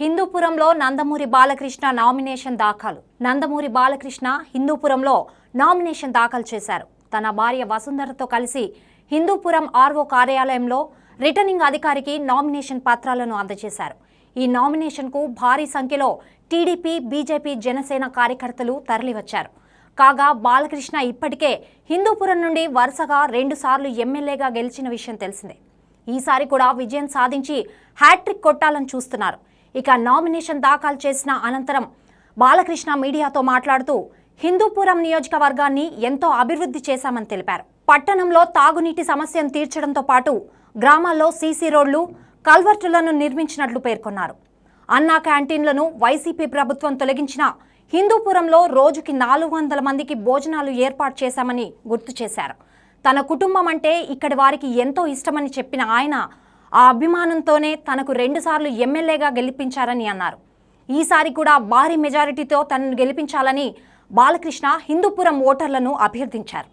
హిందూపురంలో Nandamuri Balakrishna nomination దాఖలు. Nandamuri Balakrishna హిందూపురంలో nomination దాఖలు చేశారు. తన భార్య వసుంధరతో కలిసి హిందూపురం ఆర్ఓ కార్యాలయంలో రిటర్నింగ్ అధికారికి నామినేషన్ పత్రాలను అందజేశారు. ఈ నామినేషన్కు భారీ సంఖ్యలో టీడీపీ బీజేపీ జనసేన కార్యకర్తలు తరలివచ్చారు. కాగా బాలకృష్ణ ఇప్పటికే హిందూపురం నుండి వరుసగా రెండుసార్లు ఎమ్మెల్యేగా గెలిచిన విషయం తెలిసిందే. ఈసారి కూడా విజయం సాధించి హ్యాట్రిక్ కొట్టాలని చూస్తున్నారు. ఇక నామినేషన్ దాఖలు చేసిన అనంతరం బాలకృష్ణ మీడియాతో మాట్లాడుతూ హిందూపురం నియోజకవర్గాన్ని ఎంతో అభివృద్ధి చేశామని తెలిపారు. పట్టణంలో తాగునీటి సమస్యను తీర్చడంతో పాటు గ్రామాల్లో సీసీ రోడ్లు కల్వర్టులను నిర్మించినట్లు పేర్కొన్నారు. అన్నా క్యాంటీన్లను వైసీపీ ప్రభుత్వం తొలగించిన హిందూపురంలో రోజుకి నాలుగు వందల మందికి భోజనాలు ఏర్పాటు చేశామని గుర్తు చేశారు. తన కుటుంబం అంటే ఇక్కడి వారికి ఎంతో ఇష్టమని చెప్పిన ఆయన ఆ అభిమానంతోనే తనకు రెండుసార్లు ఎమ్మెల్యేగా గెలిపించారని అన్నారు. ఈసారి కూడా భారీ మెజారిటీతో తనను గెలిపించాలని బాలకృష్ణ హిందూపురం ఓటర్లను అభ్యర్థించారు.